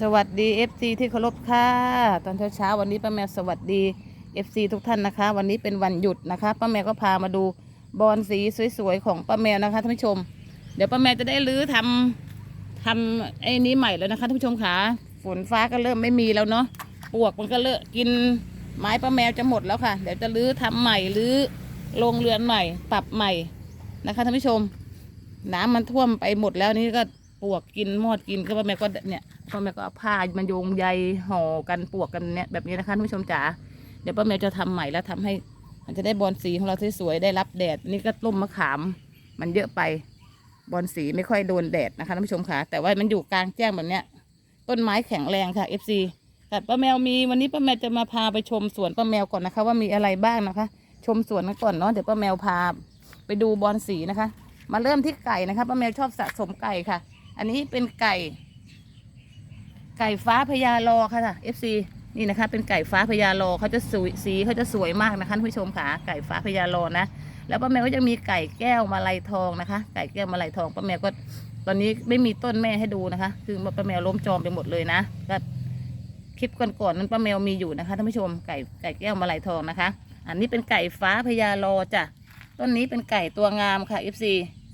สวัสดี FC ที่เคารพค่ะ ตอนเช้าๆวันนี้ป้าแมวสวัสดี FC ทุกท่านนะคะ วันนี้เป็นวันหยุดนะคะป้าแมวก็พามาดูบอลสีสวยๆของป้าแมวนะคะท่านผู้ชม เดี๋ยวป้าแมวจะได้รื้อทำทำไอ้นี้ใหม่แล้วนะคะท่านผู้ชมค่ะฝนฟ้าก็เริ่มไม่มีแล้วเนาะปวกมันก็เลอะกินไม้ป้าแมวจะหมดแล้วค่ะ เดี๋ยวจะรื้อทำใหม่รื้อโรงเรือนใหม่ ปรับใหม่นะคะท่านผู้ชม น้ำมันท่วมไปหมดแล้วนี่ก็ ปวกกินมอดกินก็ป้าแม่ก็เนี่ยป้าแม่ก็เอาผ้ามันโยงใยห่อกันปวกกันเนี่ยแบบนี้นะคะท่านผู้ชมจ๋าเดี๋ยวป้าแม่จะทำใหม่แล้วทำให้มันจะได้บอลสีของเราสวยๆได้รับแดดนี่ก็ต้มมะขาม มันเยอะไปบอลสีไม่ค่อยโดนแดดนะคะท่านผู้ชมค่ะ แต่ว่ามันอยู่กลางแจ้งแบบเนี้ย ต้นไม้แข็งแรงค่ะ FC แต่ป้าแมวมีวันนี้ป้าแมวจะมาพาไปชมสวนป้าแมวก่อนนะคะ ว่ามีอะไรบ้างนะคะ ชมสวนกันก่อนเนาะเดี๋ยวป้าแมวพาไปดูบอลสีนะคะ มาเริ่มที่ไก่นะคะป้าแมวชอบสะสมไก่ค่ะ อันนี้เป็นไก่ ไก่ฟ้าพญารอค่ะ FC นี่นะคะ เป็นไก่ฟ้าพญารอเขาจะสวยสีเขาจะสวยมากนะคะท่านผู้ชมค่ะไก่ฟ้าพญารอนะแล้วป้าแมวก็จะมีไก่แก้วมาลัยทองนะคะ ไก่แก้วมาลัยทองป้าแมวก็ตอนนี้ไม่มีต้นแม่ให้ดูนะคะ คือป้าแมวล้มจอมไปหมดเลยนะก็คลิปก่อนๆนั้นป้าแมวมีอยู่นะคะท่านผู้ชมไก่ไก่แก้วมาลัยทองนะคะ อันนี้เป็นไก่ฟ้าพญารอจ้ะต้นนี้เป็นไก่ตัวงามค่ะ FC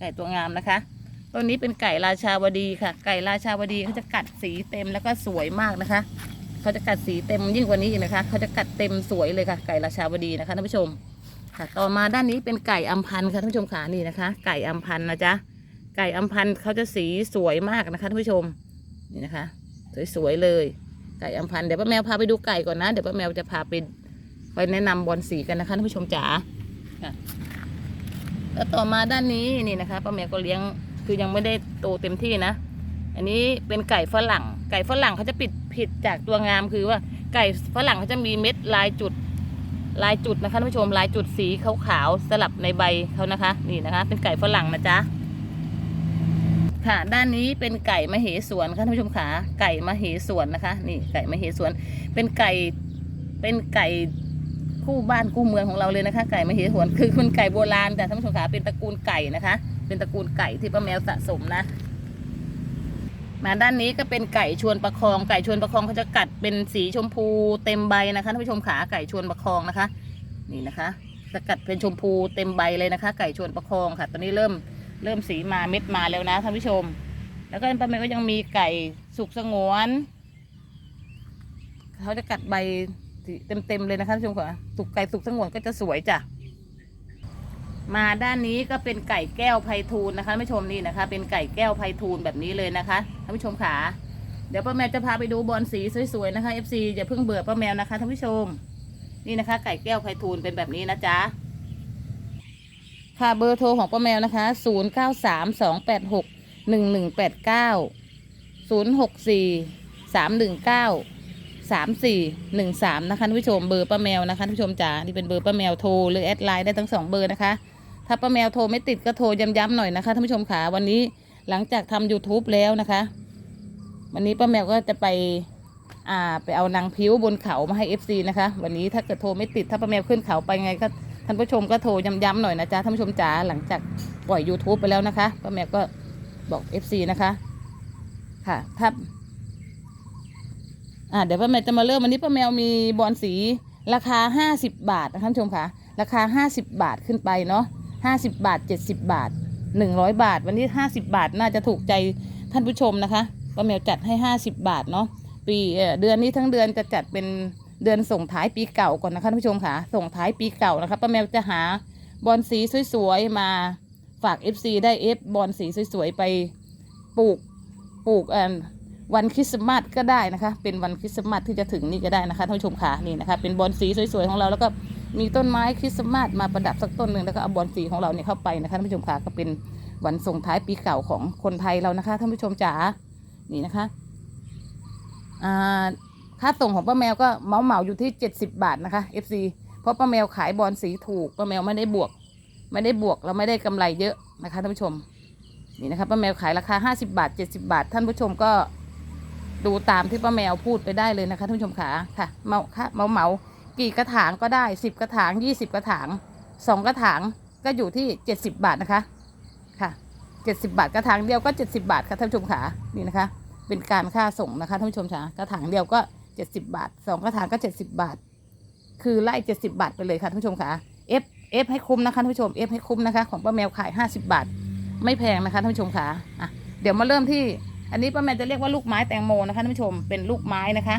ไก่ตัวงามนะคะ ต้นนี้เป็นไก่ราชาวดีค่ะ ไก่ราชาวดีเขาจะกัดสีเต็มแล้วก็สวยมากนะคะเขาจะกัดสีเต็มยิ่งกว่านี้อีกนะคะเขาจะกัดเต็มสวยเลยค่ะ ไก่ราชาวดีนะคะท่านผู้ชมค่ะ ต่อมาด้านนี้เป็นไก่อัมพันธ์ค่ะท่านผู้ชมขานี่นะคะ ไก่อัมพันธ์นะจ๊ะไก่อัมพันธ์เขาจะสีสวยมากนะคะท่านผู้ชมนี่นะคะ สวยๆเลย ไก่อัมพันธ์เดี๋ยวป้าแมวพาไปดูไก่ก่อนนะเดี๋ยวป้าแมวจะพาไปไปแนะนำบอลสีกันนะคะท่านผู้ชมจ๋าค่ะแล้วต่อมาด้านนี้นี่นะคะป้าแมวก็เลี้ยง คือยังไม่ได้โตเต็มที่นะ อันนี้เป็นไก่ฝรั่ง ไก่ฝรั่งเขาจะปิดผิดจากตัวงามคือว่าไก่ฝรั่งเขาจะมีเม็ดลายจุดลายจุดนะคะท่านผู้ชมลายจุดสีขาวๆสลับในใบเขานะคะ นี่นะคะ เป็นไก่ฝรั่งนะจ๊ะค่ะด้านนี้เป็นไก่มเหสวนค่ะท่านผู้ชมขาไก่มเหสวนนะคะ นี่ไก่มเหสวน เป็นไก่เป็นไก่คู่บ้านคู่เมืองของเราเลยนะคะ ไก่มเหสวนคือคุณไก่โบราณแต่ท่านผู้ชมขาเป็นตระกูลไก่นะคะ เป็นตระกูลไก่ที่ป้าแมวสะสมนะ มาด้านนี้ก็เป็นไก่ชวนประคอง ไก่ชวนประคองเขาจะกัดเป็นสีชมพูเต็มใบนะคะท่านผู้ชมขาไก่ชวนประคองนะคะ นี่นะคะจะกัดเป็นชมพูเต็มใบเลยนะคะ ไก่ชวนประคองค่ะ ตอนนี้เริ่มเริ่มสีมาเม็ดมาแล้วนะท่านผู้ชม แล้วก็ป้าแมวก็ยังมีไก่สุกสงวนเขาจะกัดใบเต็มๆเลยนะคะท่านผู้ชมค่ะสุกไก่สุกสงวนก็จะสวยจ้ะ มาด้านนี้ก็เป็นไก่แก้วไพฑูรย์นะคะท่านผู้ชมนี่นะคะ เป็นไก่แก้วไพฑูรย์แบบนี้เลยนะคะท่านผู้ชมขาเดี๋ยวป้าแมวจะพาไปดูบอลสีสวยๆนะคะ FC อย่าเพิ่งเบื่อป้าแมวนะคะท่านผู้ชม นี่นะคะ ไก่แก้วไพฑูรย์เป็นแบบนี้นะจ๊ะค่ะเบอร์โทรของป้าแมวนะคะ 0 9 3 2 8 6 1 1 8 9 0 6 4 3 1 9สามสี่หนึ่งสามนะคะท่านผู้ชมเบอร์ป้าแมวนะคะท่านผู้ชมจ๋านี่เป็นเบอร์ป้าแมวโทรหรือแอดไลน์ได้ทั้งสองเบอร์นะคะ ถ้าป้าแมวโทรไม่ติดก็โทรย้ำๆหน่อยนะคะท่านผู้ชมขาวันนี้หลังจากทำ YouTube แล้วนะคะ วันนี้ป้าแมวก็จะไปอ่าไปเอานางพิ้วบนเขามาให้ FC นะคะ วันนี้ถ้าเกิดโทรไม่ติดถ้าป้าแมวขึ้นเขาไปไงก็ท่านผู้ชมก็โทรย้ำๆหน่อยนะจ๊ะท่านผู้ชมจ๋าหลังจากปล่อย YouTube ไปแล้วนะคะป้าแมวก็บอก FC นะคะค่ะถ้าอ่าเดี๋ยวป้าแมวจะมาเริ่มวันนี้ป้าแมวมีบอลสีราคาห้าสิบบาทนะคะท่านผู้ชมค่ะราคาห้าสิบบาทขึ้นไปเนาะ ห้าสิบบาทเจ็ดสิบบาทหนึ่งร้อยบาท วันนี้ห้าสิบบาทน่าจะถูกใจท่านผู้ชมนะคะป้าแมวจัดให้ห้าสิบบาทเนาะปีเดือนนี้ทั้งเดือนจะจัดเป็นเดือนส่งท้ายปีเก่าก่อนนะคะท่านผู้ชมค่ะส่งท้ายปีเก่านะคะป้าแมวจะหาบอลสีสวยๆมาฝาก FC ได้เอฟบอลสีสวยๆไปปลูกปลูกวันคริสต์มาสก็ได้นะคะ เป็นวันคริสต์มาสที่จะถึงนี่ก็ได้นะคะท่านผู้ชมค่ะนี่นะคะเป็นบอลสีสวยๆของเราแล้วก็ มีต้นไม้คริสต์มาสมาประดับสักต้นหนึ่งแล้วก็เอาบอลสีของเราเนี่ยเข้าไปนะคะท่านผู้ชมค่ะก็เป็นวันส่งท้ายปีเก่าของคนไทยเรานะคะท่านผู้ชมจ๋านี่นะคะอ่าค่าส่งของป้าแมวก็เมาเหมาอยู่ที่เจ็ดสิบบาทนะคะ FC เพราะป้าแมวขายบอลสีถูกป้าแมวไม่ได้บวก ไม่ได้บวกแล้วไม่ได้กำไรเยอะนะคะท่านผู้ชมนี่นะคะป้าแมวขายราคาห้าสิบาทเจ็ดสิบาท ท่านผู้ชมก็ดูตามที่ป้าแมวพูดไปได้เลยนะคะท่านผู้ชมขาค่ะเมาค่ะเมาเหมา กี่กระถางก็ได้สิบกระถางยี่สิบกระถางสองกระถางก็อยู่ที่เจ็ดสิบบาทนะคะค่ะเจ็ดสิบาทกระถางเดียวก็เจ็ดสิบาทค่ะท่านผู้ชมขานี่นะคะ เป็นการค่าส่งนะคะท่านผู้ชมจ๋ากระถางเดียวก็เจ็ดสิบาทสองกระถางก็เจ็ดสิบาท คือไล่เจ็ดสิบาทไปเลยค่ะท่านผู้ชมค่ะเอฟเอฟให้คุ้มนะคะท่านผู้ชมเอฟให้คุ้มนะคะ ของป้าแมวขายห้าสิบาท ไม่แพงนะคะท่านผู้ชมค่ะอะเดี๋ยวมาเริ่มที่อันนี้ป้าแมวจะเรียกว่าลูกไม้แตงโมนะคะท่านผู้ชมเป็นลูกไม้นะคะ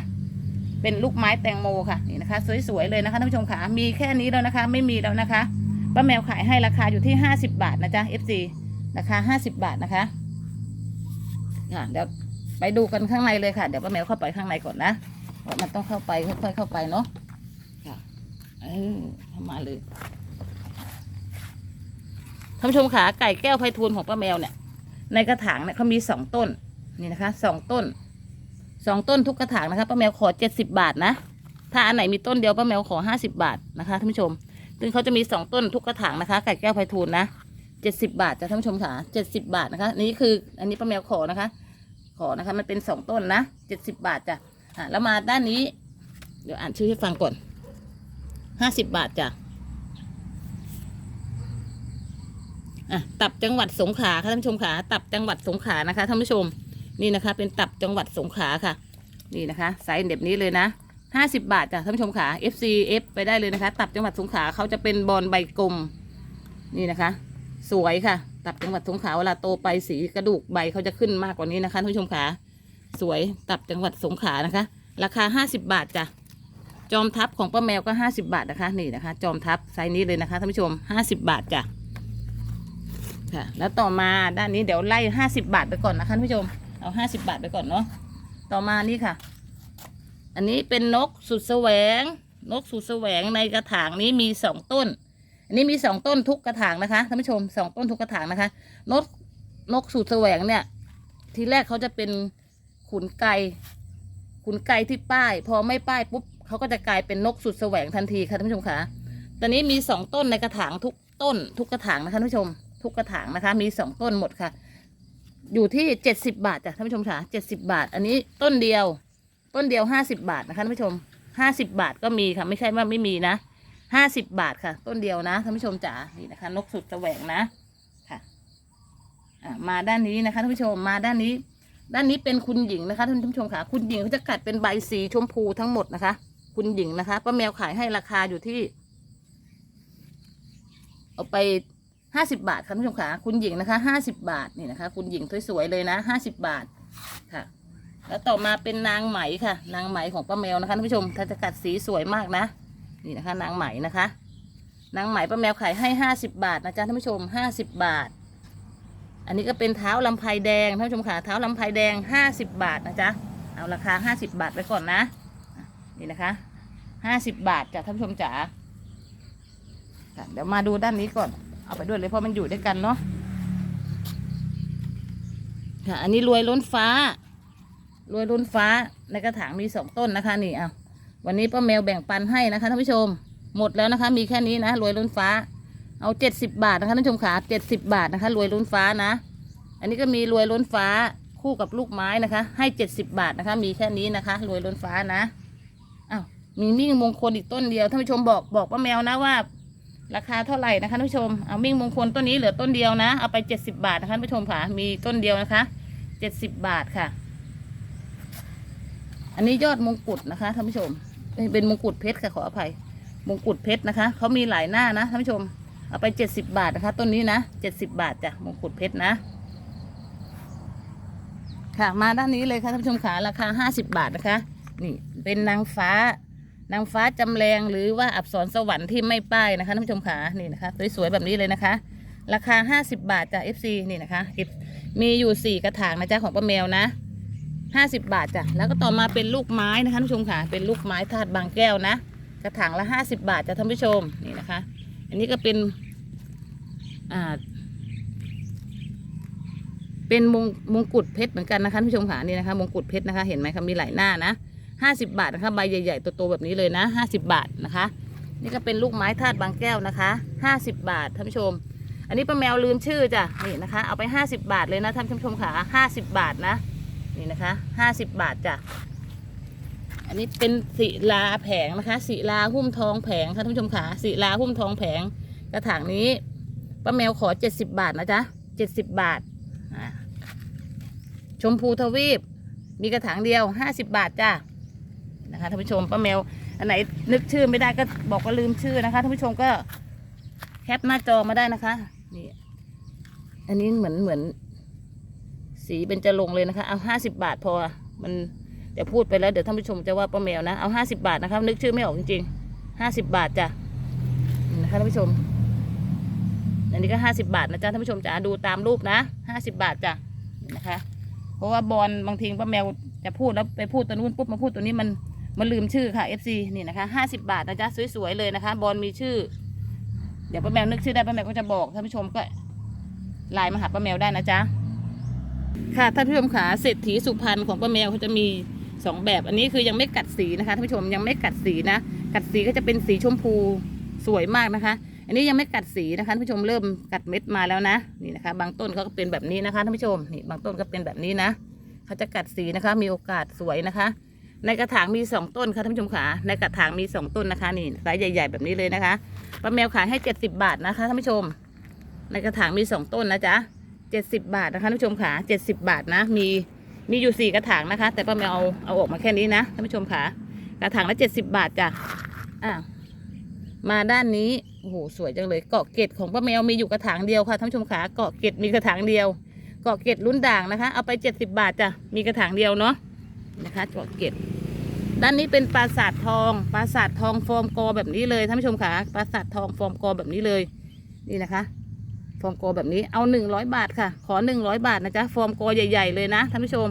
เป็นลูกไม้แตงโมค่ะนี่ นะคะ สวยๆเลยนะคะท่านผู้ชมค่ะมีแค่นี้แล้วนะคะ ไม่มีแล้วนะคะป้าแมวขายให้ราคาอยู่ที่ห้าสิบาทนะจ๊ะ FC ราคาห้าสิบาทนะคะค่ะเดี๋ยวไปดูกันข้างในเลยค่ะ เดี๋ยวป้าแมวเข้าไปข้างในก่อนนะมันต้องเข้าไปค่อยๆเข้าไปเนาะค่ะเออเข้ามาเลยท่านผู้ชมขาไก่แก้วไพฑูรย์ของป้าแมวเนี่ย ในกระถางเนี่ยเขามีสองต้นนี่นะคะสองต้นสองต้นทุกกระถางนะคะป้าแมวขอเจ็ดสิบาทนะ ถ้าอันไหนมีต้นเดียวป้าแมวขอห้าสิบาทนะคะท่านผู้ชม ซึ่งเขาจะมีสองต้นทุกกระถางนะคะไก่แก้วไพฑูรย์นะเจ็ดสิบาทจ้ะท่านผู้ชมค่ะเจ็ดสิบาทนะคะนี่คืออันนี้ป้าแมวขอนะคะ ขอนะคะมันเป็นสองต้นนะเจ็ดสิบาทจ้ะอะแล้วมาด้านนี้ เดี๋ยวอ่านชื่อให้ฟังก่อนห้าสิบาทจ้ะอะตับจังหวัดสงขลาค่ะท่านผู้ชมค่ะตับจังหวัดสงขลานะคะท่านผู้ชมนี่นะคะ เป็นตับจังหวัดสงขลาค่ะ นี่นะคะไซส์แบบนี้เลยนะ ห้าสิบาทจ้ะท่านผู้ชมค่ะ FC F ไปได้เลยนะคะ ตับจังหวัดสงขลาเขาจะเป็นบอลใบกลม นี่นะคะ สวยค่ะ ตับจังหวัดสงขลาเวลาโตไปสีกระดูกใบเขาจะขึ้นมากกว่านี้นะคะท่านผู้ชมค่ะสวยตับจังหวัดสงขลานะคะ ราคาห้าสิบาทจ้ะจอมทัพของป้าแมวก็ห้าสิบาทนะคะนี่นะคะ จอมทัพไซส์นี้เลยนะคะท่านผู้ชมห้าสิบาทจ้ะค่ะ แล้วต่อมาด้านนี้เดี๋ยวไล่ห้าสิบาทไปก่อนนะคะท่านผู้ชมเอาห้าสิบาทไปก่อนเนาะต่อมานี่ค่ะ อันนี้เป็นนกสุดแสวง นกสุดแสวงในกระถางนี้มีสองต้น อันนี้มีสองต้นทุกกระถางนะคะท่านผู้ชมสองต้นทุกกระถางนะคะ นกนกสุดแสวงเนี่ย ทีแรกเขาจะเป็นขุนไก่ขุนไก่ที่ป้าย พอไม่ป้ายปุ๊บเขาก็จะกลายเป็นนกสุดแสวงทันทีค่ะท่านผู้ชมค่ะตอนนี้มีสองต้นในกระถางทุกต้น ทุกกระถางนะคะท่านผู้ชม ทุกกระถางนะคะ มีสองต้นหมดค่ะ อยู่ที่เจ็ดสิบาทจ้ะท่านผู้ชมค่ะเจ็ดสิบาท อันนี้ต้นเดียว ต้นเดียวห้าสิบบาทนะคะท่านผู้ชมห้าสิบาทก็มีค่ะ ไม่ใช่ว่าไม่มีนะห้าสิบบาทค่ะ ต้นเดียวนะท่านผู้ชมจ๋านี่นะคะ นกสุดแสวงนะค่ะอะมาด้านนี้นะคะท่านผู้ชมมาด้านนี้ ด้านนี้เป็นคุณหญิงนะคะท่านผู้ชมค่ะ คุณหญิงเขาจะกัดเป็นใบสีชมพูทั้งหมดนะคะ คุณหญิงนะคะป้าแมวขายให้ราคาอยู่ที่ เอาไปห้าสิบาทค่ะท่านผู้ชมค่ะ คุณหญิงนะคะห้าสิบาทนี่นะคะ คุณหญิงสวยๆเลยนะห้าสิบบาทค่ะ แล้วต่อมาเป็นนางไหมค่ะ นางไหมของป้าแมวนะคะท่านผู้ชมถ้าจะกัดสีสวยมากนะ นี่นะคะ นางไหมนะคะ นางไหมป้าแมวขายให้ห้าสิบบาทนะจ๊ะท่านผู้ชมห้าสิบบาท อันนี้ก็เป็นเท้าลำไพแดงท่านผู้ชมค่ะเท้าลำไพแดงห้าสิบบาทนะจ๊ะเอาราคาห้าสิบบาทไปก่อนนะ นี่นะคะห้าสิบบาทจ้ะท่านผู้ชมจ๋าเดี๋ยวมาดูด้านนี้ก่อน เอาไปด้วยเลยเพราะมันอยู่ด้วยกันเนาะค่ะ อันนี้รวยล้นฟ้า รวยล้นฟ้าในกระถางมีสองต้นนะคะนี่เอาวันนี้ป้าแมวแบ่งปันให้นะคะท่านผู้ชม หมดแล้วนะคะ มีแค่นี้นะรวยล้นฟ้า เอาเจ็ดสิบาทนะคะท่านผู้ชมขาเจ็ดสิบาทนะคะ รวยล้นฟ้านะ อันนี้ก็มีรวยล้นฟ้าคู่กับลูกไม้นะคะ ให้เจ็ดสิบาทนะคะ มีแค่นี้นะคะ รวยล้นฟ้านะอ้าวมีมิ่งมงคลอีกต้นเดียวท่านผู้ชมบอกบอกป้าแมวนะว่า ราคาเท่าไหร่นะคะท่านผู้ชมเอามิ่งมงคลต้นนี้เหลือต้นเดียวนะเอาไปเจ็ดสิบาทนะคะท่านผู้ชมค่ะมีต้นเดียวนะคะเจ็ดสิบบาทค่ะ อันนี้ยอดมงกุฎนะคะท่านผู้ชมเอ้ยเป็นมงกุฎเพชรค่ะขออภัย มงกุฎเพชรนะคะเขามีหลายหน้านะท่านผู้ชม เอาไปเจ็ดสิบบาทนะคะต้นนี้นะเจ็ดสิบาทจ้ะมงกุฎเพชรนะ ค่ะมาด้านนี้เลยค่ะท่านผู้ชมขาราคาห้าสิบาทนะคะ นี่เป็นนางฟ้านางฟ้าจำแรงหรือว่าอับสรสวรรค์ที่ไม่ป้ายนะคะท่านผู้ชมขานี่นะคะสวยๆแบบนี้เลยนะคะ ราคาห้าสิบาทจาก FC นี่นะคะ มีอยู่สี่กระถางนะจ๊ะของป้าแมวนะ ห้าสิบาทจ้ะแล้วก็ต่อมาเป็นลูกไม้นะคะท่านผู้ชมค่ะ เป็นลูกไม้ธาตุบางแก้วนะ กระถางละห้าสิบาทจ้ะท่านผู้ชมนี่นะคะ อันนี้ก็เป็นอ่าเป็นมงมงกุฎเพชรเหมือนกันนะคะท่านผู้ชมค่ะนี่นะคะมงกุฎเพชรนะคะ เห็นไหมคะมีหลายหน้านะห้าสิบาทนะคะใบใหญ่ๆโตๆแบบนี้เลยนะห้าสิบาทนะคะ นี่ก็เป็นลูกไม้ธาตุบางแก้วนะคะห้าสิบาทท่านผู้ชม อันนี้ป้าแมวลืมชื่อจ้ะนี่นะคะ เอาไปห้าสิบาทเลยนะท่านผู้ชมค่ะห้าสิบาทนะ นี่นะคะห้าสิบบาทจ้ะอันนี้เป็นศิลาแผงนะคะศิลาหุ้มทองแผงค่ะท่านผู้ชมค่ะศิลาหุ้มทองแผงกระถางนี้ป้าแมวขอเจ็ดสิบบาทนะจ๊ะเจ็ดสิบบาทชมพูทวีป มีกระถางเดียวห้าสิบบาทจ้านะคะท่านผู้ชมป้าแมวอันไหนนึกชื่อไม่ได้ก็บอกว่าลืมชื่อนะคะท่านผู้ชมก็แคปหน้าจอมาได้นะคะนี่อันนี้เหมือนเหมือน สีเป็นจะลงเลยนะคะ เอาห้าสิบบาทพอ มันเดี๋ยวพูดไปแล้วเดี๋ยวท่านผู้ชมจะว่าป้าแมวนะ เอาห้าสิบาทนะคะนึกชื่อไม่ออกจริงๆห้าสิบบาทจ้ะนะคะท่านผู้ชม อันนี้ก็ห้าสิบาทนะจ๊ะท่านผู้ชมจ๋าดูตามรูปนะห้าสิบาทจ้ะนี่นะคะ เพราะว่าบอลบางทีป้าแมวจะพูดแล้วไปพูดตัวนู้นปุ๊บมาพูดตัวนี้มันมันลืมชื่อค่ะ FC นี่นะคะห้าสิบาทนะจ๊ะสวยๆเลยนะคะ บอลมีชื่อ เดี๋ยวป้าแมวนึกชื่อได้ป้าแมวก็จะบอกท่านผู้ชมก็ไลน์มาหาป้าแมวได้นะจ๊ะ ค่ะท่านผู้ชมขาเศรษฐีสุพรรณของป้าแมวเขาจะมีสองแบบ อันนี้คือยังไม่กัดสีนะคะท่านผู้ชมยังไม่กัดสีนะ กัดสีก็จะเป็นสีชมพูสวยมากนะคะ อันนี้ยังไม่กัดสีนะคะท่านผู้ชมเริ่มกัดเม็ดมาแล้วนะนี่นะคะ บางต้นเขาก็เป็นแบบนี้นะคะท่านผู้ชมนี่บางต้นก็เป็นแบบนี้นะเขาจะกัดสีนะคะ มีโอกาสสวยนะคะ ในกระถางมีสองต้นค่ะท่านผู้ชมขาในกระถางมีสองต้นนะคะนี่ไซส์ใหญ่ ๆ แบบนี้เลยนะคะป้าแมวขายให้เจ็ดสิบาทนะคะท่านผู้ชม ในกระถางมีสองต้นนะจ๊ะ เจ็ดสิบาทนะคะท่านผู้ชมขาเจ็ดสิบาทนะ มีมีอยู่สี่กระถางนะคะ แต่ป้าแมวเอาเอาออกมาแค่นี้นะท่านผู้ชมขากระถางละเจ็ดสิบาทจ้ะอะมาด้านนี้โอ้โหสวยจังเลยเกาะเกตของป้าแมวมีอยู่กระถางเดียวค่ะท่านผู้ชมขาเกาะเกตมีกระถางเดียวเกาะเกตรุ่นด่างนะคะ เอาไปเจ็ดสิบาทจ้ะมีกระถางเดียวเนาะนะคะเกาะเกตด้านนี้เป็นปราสาททอง ปราสาททองฟอร์มกอแบบนี้เลยท่านผู้ชมขาปราสาททองฟอร์มกอแบบนี้เลย นี่นะคะ ฟอร์มกอแบบนี้เอาหนึ่งร้อยบาทค่ะ ขอหนึ่งร้อยบาทนะจ๊ะฟอร์มกอใหญ่ ๆ เลยนะท่านผู้ชม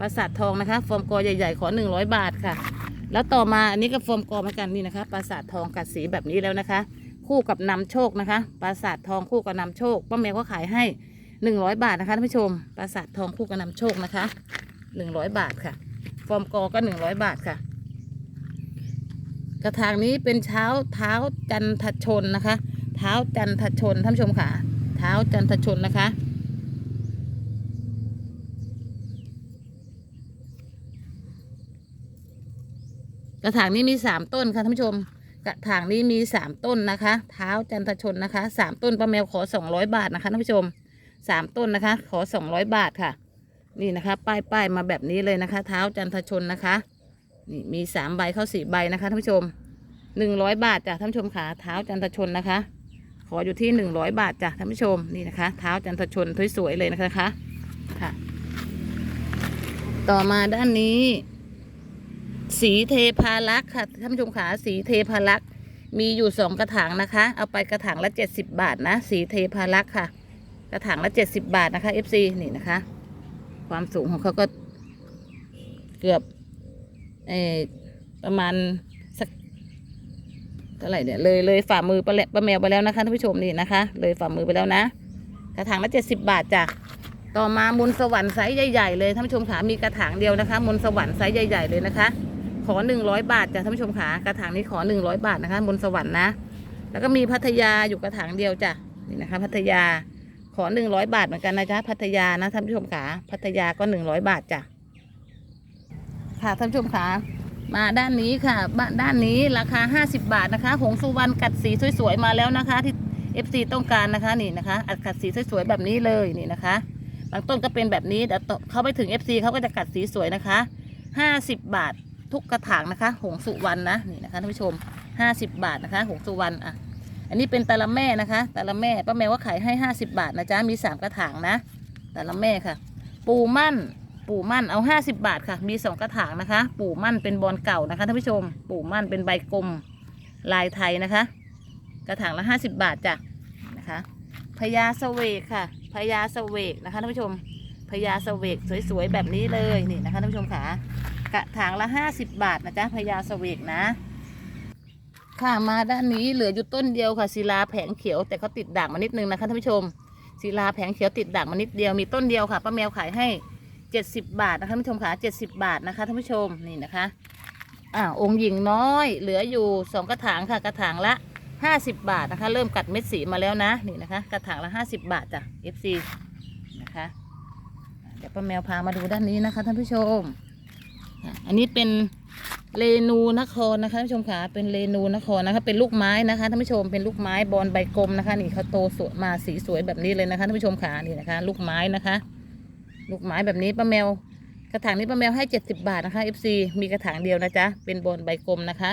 ปราสาททองนะคะ ฟอร์มกอใหญ่ๆ ขอหนึ่งร้อยบาทค่ะ แล้วต่อมาอันนี้ก็ฟอร์มกอเหมือนกันนี่นะคะปราสาททองกัดสีแบบนี้แล้วนะคะ คู่กับนำโชคนะคะปราสาททองคู่กับนำโชคป้าแมวก็ขายให้หนึ่งร้อยบาทนะคะท่านผู้ชมปราสาททองคู่กับนำโชคนะคะหนึ่งร้อยบาทค่ะ ฟอร์มกอก็หนึ่งร้อยบาทค่ะ กระถางนี้เป็นเช้าเท้าจันทชนนะคะ เท้าจันทชนท่านผู้ชมค่ะ เท้าจันทชนนะคะ กระถางนี้มีสามต้นค่ะท่านผู้ชม กระถางนี้มีสามต้นนะคะ เท้าจันทชนนะคะสามต้นป้าแมวขอสองร้อยบาทนะคะท่านผู้ชมสามต้นนะคะ ขอสองร้อยบาทค่ะ นี่นะคะ ป้ายป้ายมาแบบนี้เลยนะคะ เท้าจันทชนนะคะ นี่มีสามใบเข้าสี่ใบนะคะท่านผู้ชมหนึ่งร้อยบาทจ้ะท่านผู้ชมขาเท้าจันทชนนะคะ ขออยู่ที่หนึ่งร้อยบาทจ้ะท่านผู้ชมนี่นะคะ เท้าจันทชนสวยๆเลยนะคะค่ะ ต่อมาด้านนี้ สีเทพารักษ์ค่ะท่านผู้ชมขาสีเทพารักษ์มีอยู่สองกระถางนะคะ เอาไปกระถางละเจ็ดสิบบาทนะ สีเทพารักษ์ค่ะ กระถางละเจ็ดสิบบาทนะคะ FC นี่นะคะ ความสูงของเขาก็เกือบเอประมาณ เท่าไหร่เนี่ยเลยเลยฝ่ามือป้าแหละป้าแมวไปแล้วนะคะท่านผู้ชมนี่นะคะ เลยฝ่ามือไปแล้วนะกระถางละเจ็ดสิบบาทจ้ะต่อมามนสวรรค์ไซส์ใหญ่ๆเลยท่านผู้ชมขามีกระถางเดียวนะคะ มนสวรรค์ไซส์ใหญ่ ๆเลยนะคะ ขอหนึ่งร้อยบาทจ้ะท่านผู้ชมขากระถางนี้ขอหนึ่งร้อยบาทนะคะบนสวรรค์นะ แล้วก็มีพัทยาอยู่กระถางเดียวจ้ะนี่นะคะ พัทยาขอหนึ่งร้อยบาทเหมือนกันนะจ๊ะพัทยานะท่านผู้ชมขาพัทยาก็หนึ่งร้อยบาทจ้ะค่ะท่านผู้ชมขา มาด้านนี้ค่ะบ้านด้านนี้ราคาห้าสิบาทนะคะ หงสุวรรณกัดสีสวยๆมาแล้วนะคะ ที่ FC ต้องการนะคะนี่นะคะอัดกัดสีสวยๆแบบนี้เลยนี่นะคะ บางต้นก็เป็นแบบนี้เดี๋ยวต่เข้าไปถึง FC เขาก็จะกัดสีสวยนะคะห้าสิบบาททุกกระถางนะคะ หงสุวรรณนะนี่นะคะท่านผู้ชมห้าสิบบาทนะคะ หงสุวรรณอะอันนี้เป็นตะละแม่นะคะตะละแม่ป้าแมวว่าขายให้ห้าสิบบาทนะจ๊ะมีสามกระถางนะตะละแม่ค่ะ ปูมั่น ปู่มั่นเอาห้าสิบบาทค่ะ มีสองกระถางนะคะ ปู่มั่นเป็นบอลเก่านะคะท่านผู้ชม ปู่มั่นเป็นใบกลมลายไทยนะคะ กระถางละห้าสิบบาทจ้ะนะคะพญาเสวกค่ะพญาเสวกนะคะท่านผู้ชมพญาเสวกสวยๆแบบนี้เลยนี่นะคะท่านผู้ชมค่ะกระถางละห้าสิบบาทนะจ๊ะพญาเสวกนะ ค่ะมาด้านนี้เหลืออยู่ต้นเดียวค่ะศิลาแผงเขียวแต่เขาติดด่างมานิดนึงนะคะท่านผู้ชมศิลาแผงเขียวติดด่างมานิดเดียวมีต้นเดียวค่ะป้าแมวขายให้ เจ็ดสิบบาทนะคะท่านผู้ชมค่ะเจ็ดสิบบาทนะคะท่านผู้ชมนี่นะคะอ่าองค์หญิงน้อย เหลืออยู่สองกระถางค่ะกระถางละห้าสิบบาทนะคะ เริ่มกัดเม็ดสีมาแล้วนะนี่นะคะ กระถางละห้าสิบบาทจ้ะ FC นะคะเดี๋ยวป้าแมวพามาดูด้านนี้นะคะท่านผู้ชมอันนี้เป็นเรนูนครนะคะท่านผู้ชมค่ะเป็นเรนูนครนะคะ เป็นลูกไม้นะคะท่านผู้ชมเป็นลูกไม้บอลใบกลมนะคะ นี่เขาโตสวยมาสีสวยแบบนี้เลยนะคะท่านผู้ชมค่ะนี่นะคะ ลูกไม้นะคะ ลูกไม้แบบนี้ป้าแมว กระถางนี้ป้าแมวให้เจ็ดสิบบาทนะคะ FC มีกระถางเดียวนะจ๊ะ เป็นบอนใบกลมนะคะ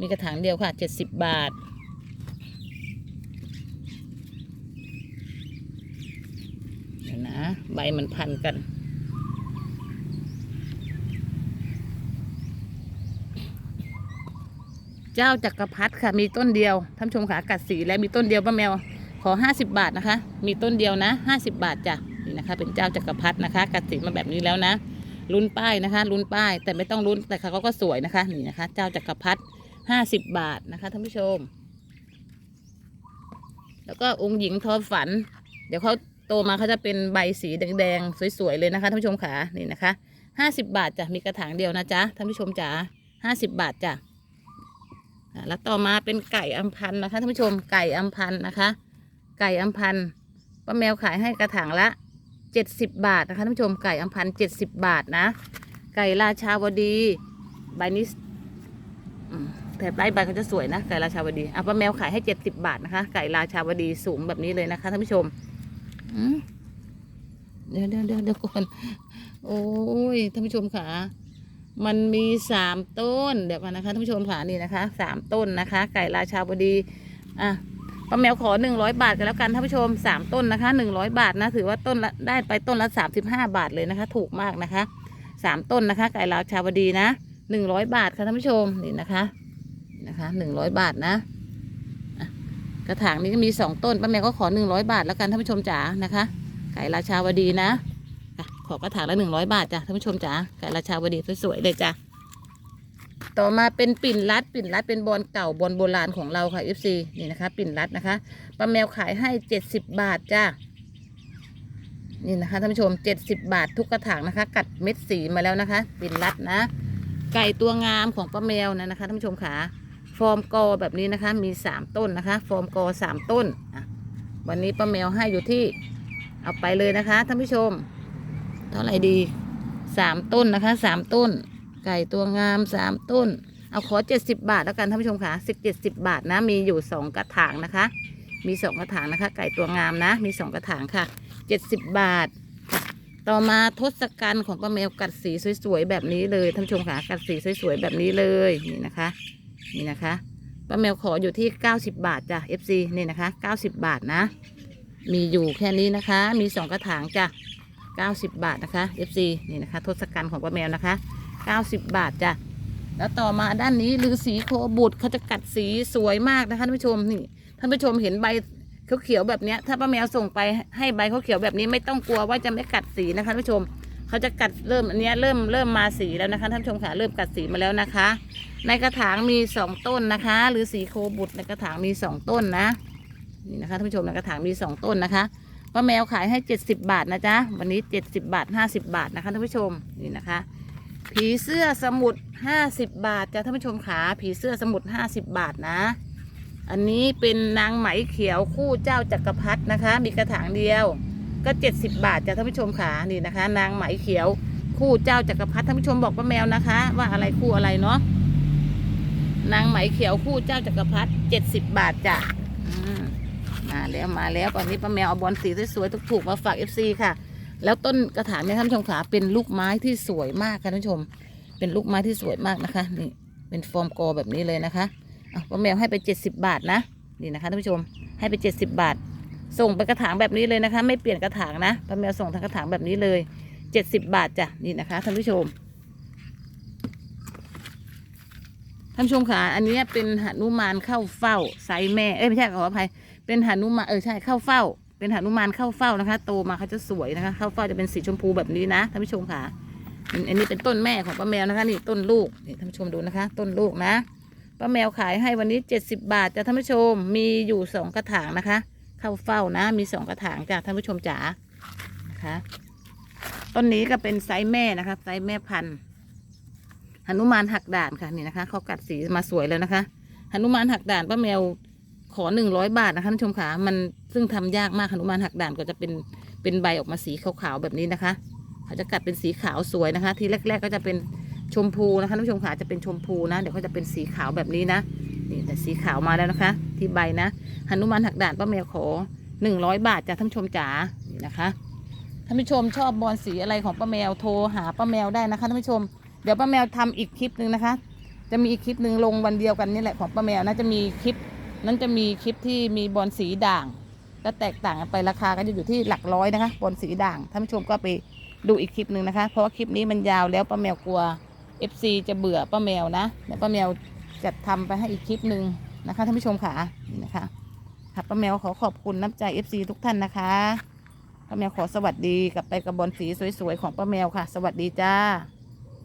มีกระถางเดียวค่ะเจ็ดสิบบาทเดี๋ยวนะ ใบมันพันกันเจ้าจักรพรรดิค่ะ มีต้นเดียวท่านชมขากัดสีและมีต้นเดียวป้าแมว ขอห้าสิบาทนะคะ มีต้นเดียวนะห้าสิบาทจ้ะ นะคะ เป็นเจ้าจักรพรรดินะคะกัดสีมาแบบนี้แล้วนะลุ้นป้ายนะคะลุ้นป้าย แต่ไม่ต้องลุ้นแต่เขาก็สวยนะคะนี่นะคะ เจ้าจักรพรรดิห้าสิบบาทนะคะท่านผู้ชม แล้วก็องค์หญิงทอฝัน เดี๋ยวเขาโตมาเขาจะเป็นใบสีแดงๆสวยๆเลยนะคะท่านผู้ชมขานี่นะคะห้าสิบบาทจ้ะมีกระถางเดียวนะจ๊ะท่านผู้ชมจ๋าห้าสิบบาทจ้ะแล้วต่อมาเป็นไก่อัมพันธ์นะคะท่านผู้ชมไก่อัมพันธ์นะคะ ไก่อัมพันธ์ป้าแมวขายให้กระถางละ เจ็ดสิบบาทนะคะท่านผู้ชมไก่อัมพันธ์เจ็ดสิบบาทนะ ไก่ราชาวดีใบนี้อืมแต่ใบใบเขาจะสวยนะไก่ราชาวดีอะป้าแมวขายให้เจ็ดสิบบาทนะคะไก่ราชาวดีสูงแบบนี้เลยนะคะท่านผู้ชมเดี๋ยวเดี๋ยวเดี๋ยวเดี๋ยวก่อนโอ้ยท่านผู้ชมค่ะมันมีสามต้นเดี๋ยวกันนะคะท่านผู้ชมค่ะนี่นะคะสามต้นนะคะ ไก่ราชาวดีอะ ป้าแมวขอหนึ่งร้อยบาทกันแล้วกันท่านผู้ชมสามต้นนะคะหนึ่งร้อยบาทนะถือว่าต้นละได้ไปต้นละสามสิบห้าบาทเลยนะคะ ถูกมากนะคะสามต้นนะคะ ไก่ลาวชาวดีนะหนึ่งร้อยบาทค่ะท่านผู้ชมนี่นะคะนะคะหนึ่งร้อยบาทนะกระถางนี้ก็มีสองต้นป้าแมวก็ขอหนึ่งร้อยบาทแล้วกันท่านผู้ชมจ๋านะคะ ไก่ราชาวดีนะอะขอกระถางละหนึ่งร้อยบาทจ้ะท่านผู้ชมจ๋าไก่ราชาวดีสวยๆเลยจ้ะ ต่อมาเป็นปิ่นรัด ปิ่นรัดเป็นบอลเก่าบอลโบราณของเราค่ะ FC นี่นะคะ ปิ่นรัดนะคะป้าแมวขายให้เจ็ดสิบบาทจ้านี่นะคะท่านผู้ชมเจ็ดสิบบาททุกกระถางนะคะ กัดเม็ดสีมาแล้วนะคะ ปิ่นรัดนะ ไก่ตัวงามของป้าแมวนะนะคะท่านผู้ชมขาฟอร์มกอแบบนี้นะคะ มีสามต้นนะคะ ฟอร์มกอสามต้นวันนี้ป้าแมวให้อยู่ที่เอาไปเลยนะคะท่านผู้ชม เท่าไหร่ดีสามต้นนะคะสามต้น ไก่ตัวงามสามต้น เอาขอเจ็ดสิบาทแล้วกันท่านผู้ชมค่ะสิบเจ็ดสิบาทนะ มีอยู่สองกระถางนะคะ มีสองกระถางนะคะ ไก่ตัวงามนะ มีสองกระถางค่ะเจ็ดสิบบาท ต่อมาทศกัณฐ์ของป้าแมวกัดสีสวยๆแบบนี้เลยท่านผู้ชมค่ะกัดสีสวยๆแบบนี้เลยนี่นะคะนี่นะคะป้าแมวขออยู่ที่เก้าสิบบาทจ้ะ FC นี่นะคะเก้าสิบบาทนะ มีอยู่แค่นี้นะคะ มีสองกระถางจ้ะเก้าสิบบาทนะคะ FC นี่นะคะ ทศกัณฐ์ของป้าแมวนะคะ 90 บาทจ้ะแล้วต่อมาด้านนี้ฤาษีโคบุตรเขาจะกัดสีสวยมากนะคะท่านผู้ชมนี่ท่านผู้ชมเห็นใบเขียวๆแบบนี้ถ้าป้าแมวส่งไปให้ใบเขาเขียวแบบนี้ไม่ต้องกลัวว่าจะไม่กัดสีนะคะท่านผู้ชมเขาจะกัดเริ่มอันนี้เริ่มเริ่มมาสีแล้วนะคะท่านผู้ชมค่ะเริ่มกัดสีมาแล้วนะคะ ในกระถางมีสองต้นนะคะฤาษีโคบุตรในกระถางมีสองต้นนะนี่นะคะท่านผู้ชมในกระถางมีสองต้นนะคะป้าแมวขายให้70บาทนะจ๊ะวันนี้70บาท50บาทนะคะท่านผู้ชมนี่นะคะ ผีเสื้อสมุดห้าสิบบาทจ้ะท่านผู้ชมขาผีเสื้อสมุดห้าสิบบาทนะ อันนี้เป็นนางไหมเขียวคู่เจ้าจักรพรรดินะคะ มีกระถางเดียวก็เจ็ดสิบบาทจ้ะท่านผู้ชมขานี่นะคะ นางไหมเขียวคู่เจ้าจักรพรรดิท่านผู้ชมบอกป้าแมวนะคะ ว่าอะไรคู่อะไรเนาะนางไหมเขียวคู่เจ้าจักรพรรดิเจ็ดสิบบาทจ้ะมาแล้วมาแล้วตอนนี้ป้าแมวเอาบอลสีสวยๆถูกๆมาฝากเอฟซีค่ะ แล้วต้นกระถางเนี่ยท่านผู้ชมขาเป็นลูกไม้ที่สวยมากค่ะท่านผู้ชม เป็นลูกไม้ที่สวยมากนะคะ นี่เป็นฟอร์มกอแบบนี้เลยนะคะอะป้าแมวให้ไปเจ็ดสิบบาทนะนี่นะคะท่านผู้ชมให้ไปเจ็ดสิบาท ส่งไปกระถางแบบนี้เลยนะคะ ไม่เปลี่ยนกระถางนะป้าแมวส่งทางกระถางแบบนี้เลยเจ็ดสิบาทจ้ะนี่นะคะท่านผู้ชมท่านผู้ชมค่ะอันนี้เป็นหนุมานเข้าเฝ้าไซแม่ เอ้ยไม่ใช่ขออภัย เป็นหนุมานเออใช่เข้าเฝ้า เป็นหนุมานเข้าเฝ้านะคะ โตมาเขาจะสวยนะคะ เข้าเฝ้าจะเป็นสีชมพูแบบนี้นะท่านผู้ชมค่ะอันนี้เป็นต้นแม่ของป้าแมวนะคะนี่ต้นลูกนี่ท่านผู้ชมดูนะคะ ต้นลูกนะป้าแมวขายให้วันนี้เจ็ดสิบาทจ้ะท่านผู้ชมมีอยู่สองกระถางนะคะ เข้าเฝ้านะ มีสองกระถางจ้ะท่านผู้ชมจ๋านะคะต้นนี้ก็เป็นไซส์แม่นะคะไซส์แม่พันธุ์หนุมานหักด่านค่ะนี่นะคะเขากัดสีมาสวยแล้วนะคะหนุมานหักด่านป้าแมวขอหนึ่งร้อยบาทนะคะท่านผู้ชมขามัน ซึ่งทำยากมากหนุมานหักด่านก็จะเป็นเป็นใบออกมาสีขาวๆแบบนี้นะคะ เขาจะกัดเป็นสีขาวสวยนะคะ ทีแรกๆก็จะเป็นชมพูนะคะท่านผู้ชมขาจะเป็นชมพูนะ เดี๋ยวเขาจะเป็นสีขาวแบบนี้นะนี่แต่สีขาวมาแล้วนะคะ ที่ใบนะหนุมานหักด่านป้าแมวขอหนึ่งร้อยบาทจ้ะท่านผู้ชมจ๋านี่นะคะท่านผู้ชมชอบบอลสีอะไรของป้าแมวโทรหาป้าแมวได้นะคะท่านผู้ชมเดี๋ยวป้าแมวทำอีกคลิปหนึ่งนะคะ จะมีอีกคลิปหนึ่งลงวันเดียวกันนี่แหละของป้าแมวนะจะมีคลิปนั้นจะมีคลิปที่มีบอลสีด่าง และแตกต่างกันไปราคาก็จะอยู่ที่หลักร้อยนะคะบอลสีด่างท่านผู้ชมก็ไปดูอีกคลิปหนึ่งนะคะ เพราะว่าคลิปนี้มันยาวแล้วป้าแมวกลัว FC จะเบื่อป้าแมวนะเดี๋ยวป้าแมวจัดทำไปให้อีกคลิปหนึ่งนะคะท่านผู้ชมค่ะนี่นะคะค่ะป้าแมวขอขอบคุณน้ำใจ FC ทุกท่านนะคะป้าแมวขอสวัสดีกลับไปกับบอลสีสวยๆของป้าแมวค่ะ สวัสดีจ้า